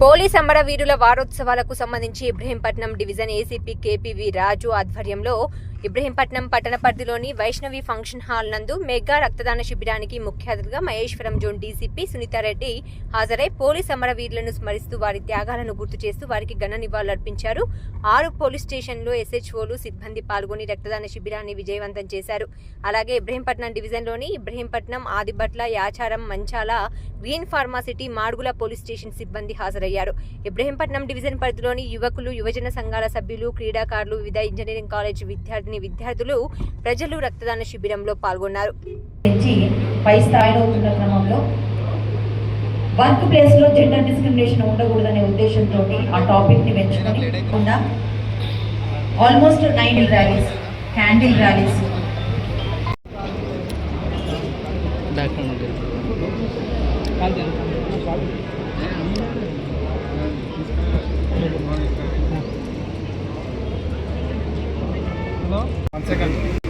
Police అమరవీరుల వారోత్సవాలకు సంబంధించి Ibrahimpatnam division ACP KPV Raju ఆధ్వర్యంలో ఇబ్రహీంపట్నం పట్టణ పరిధిలోని వైష్ణవి ఫంక్షన్ హాల్ నందు మెగా రక్తదాన శిబిరానికి ముఖ్య అతిథిగా మహేశ్వరం జోన్ డీసీపీ సునీతారెడ్డి హాజరై పోలీస్ అమరవీరులను స్మరిస్తూ వారి త్యాగాలను గుర్తు చేస్తూ వారికి ఘన నివాళులర్పించారు ఆరు పోలీస్ స్టేషన్లో ఎస్హెచ్ఓలు సిబ్బంది పాల్గొని రక్తదాన శిబిరాన్ని విజయవంతం చేశారు. అలాగే ఇబ్రహీంపట్నం డివిజన్లోని Ibrahimpatnam Adibatla Yacharam Manchala green pharma city Madugula police station సిబ్బంది హాజరయ్యారు. ఇబ్రహీంపట్నం డివిజన్ పరిధిలోని యువకులు యువజన సంఘాల సభ్యులు క్రీడాకారులు వివిధ ఇంజనీరింగ్ కాలేజ్ విద్యార్థిని విద్యార్థులు ప్రజలు రక్తదాన శిబిరంలో పాల్గొన్నారు. పై స్థాయిలో ఉంటున్న క్రమంలో వర్క్ ప్లేస్లో జెండర్ డిస్క్రిమినేషన్ ఉండకూడదనే ఉద్దేశంతో ఆ టాపిక్ని పెంచుకొని almost nine rallies candle rallies one second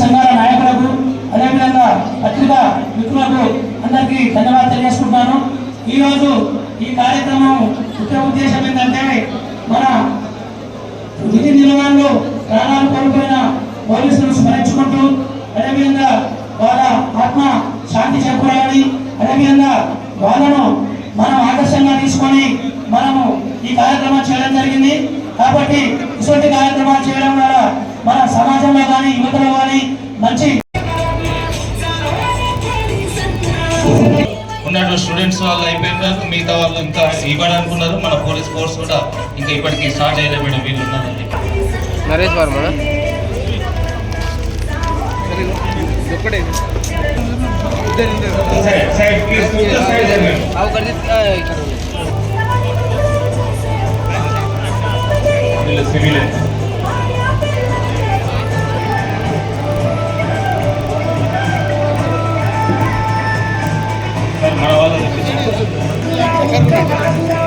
సంఘాల నాయకులకు అదేవిధంగా పత్రికా మిత్రులకు అందరికీ ధన్యవాదాలు తెలియజేసుకుంటున్నాను. ఈరోజు ఈ కార్యక్రమం ముఖ్య ఉద్దేశం ఏంటంటే మన పోలీసులను స్మరించుకుంటూ అదేవిధంగా వాళ్ళ ఆత్మ శాంతి చేకూరాలని అదేవిధంగా వాళ్ళను మనం ఆదర్శంగా తీసుకొని మనము ఈ కార్యక్రమం చేయడం జరిగింది. కాబట్టి ఇటువంటి కార్యక్రమాలు చేయడం ద్వారా మన సమాజంలో కానీ యువతలో కానీ మంచి ఉన్నట్టు స్టూడెంట్స్ వాళ్ళు అయిపోయినారు మిగతా వాళ్ళు ఇంకా ఇవ్వడానికి ఉన్నారు మన పోలీస్ ఫోర్స్ కూడా ఇంకా ఇప్పటికి స్టార్ట్ చేయలేదు వీళ్ళు ఉన్నారండి. నరేష్ వర్మ ఒక్కడే सिविल Thank you.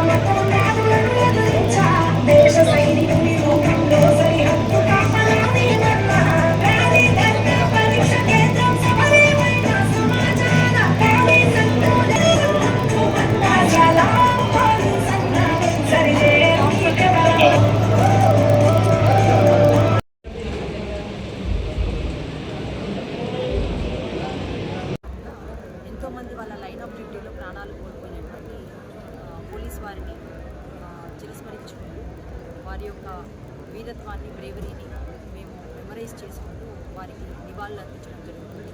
వారి యొక్క వీరత్వాన్ని బ్రేవరీని మేము మెమరైజ్ చేసుకుంటూ వారికి నివాళులు అర్పించడం జరుగుతుంది.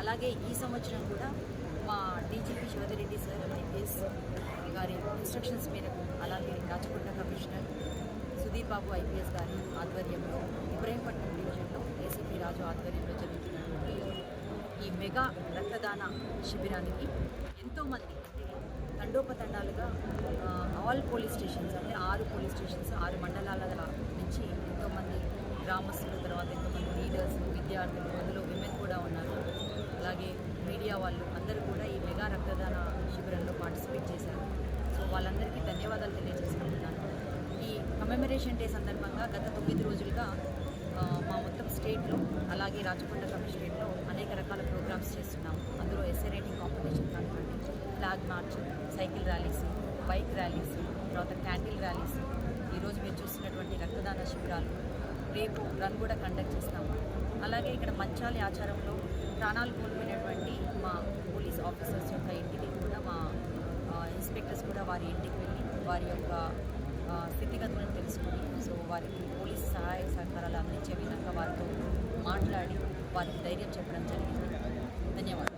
అలాగే ఈ సంవత్సరం కూడా మా డీజీపీ శివధిరెడ్డి సార్ ఐపీఎస్ గారి ఇన్స్ట్రక్షన్స్ మేరకు అలాగే రాచకొండ కమిషనర్ సుధీర్ బాబు ఐపీఎస్ గారి ఆధ్వర్యంలో ఇబ్రహీంపట్నం డివిజన్లో ఏసీపీ రాజు ఆధ్వర్యంలో జరుగుతున్నటువంటి ఈ మెగా రక్తదాన శిబిరానికి ఎంతోమంది తండోపతండాలుగా ఆల్ పోలీస్ స్టేషన్స్ అంటే ఆరు పోలీస్ స్టేషన్స్ ఆరు మండలాల నుంచి ఎంతోమంది గ్రామస్తులు తర్వాత ఎంతోమంది లీడర్స్ విద్యార్థులు అందులో విమెన్ కూడా ఉన్నారు. అలాగే మీడియా వాళ్ళు అందరూ కూడా ఈ మెగా రక్తదాన శిబిరంలో పార్టిసిపేట్ చేశారు. సో వాళ్ళందరికీ ధన్యవాదాలు తెలియజేసుకుంటున్నాను. ఈ కమెమరేషన్ డే సందర్భంగా గత తొమ్మిది రోజులుగా మా మొత్తం స్టేట్లో అలాగే రాచకొండ కమిషనరేట్లో అనేక రకాల ప్రోగ్రామ్స్ చేస్తున్నాం అందులో ఎస్ఏ రైటింగ్ కాంపిటీషన్ కానివ్వండి flag march cycle rallies bike rallies తర్వాత క్యాండిల్ ర్యాలీస్. ఈరోజు మీరు చూస్తున్నటువంటి రక్తదాన శిబిరాలు రేపు రన్ కూడా కండక్ట్ చేస్తాము. అలాగే ఇక్కడ మంచాలి ఆచారంలో ప్రాణాలు కోల్పోయినటువంటి మా పోలీస్ ఆఫీసర్స్ యొక్క ఇంటికి కూడా మా ఇన్స్పెక్టర్స్ కూడా వారి ఇంటికి వెళ్ళి వారి యొక్క స్థితిగతులను తెలుసుకుని సో వారికి పోలీస్ సహాయ సహకారాలు అందించే విధంగా వారితో మాట్లాడి వారికి ధైర్యం చెప్పడం జరిగింది. ధన్యవాదాలు.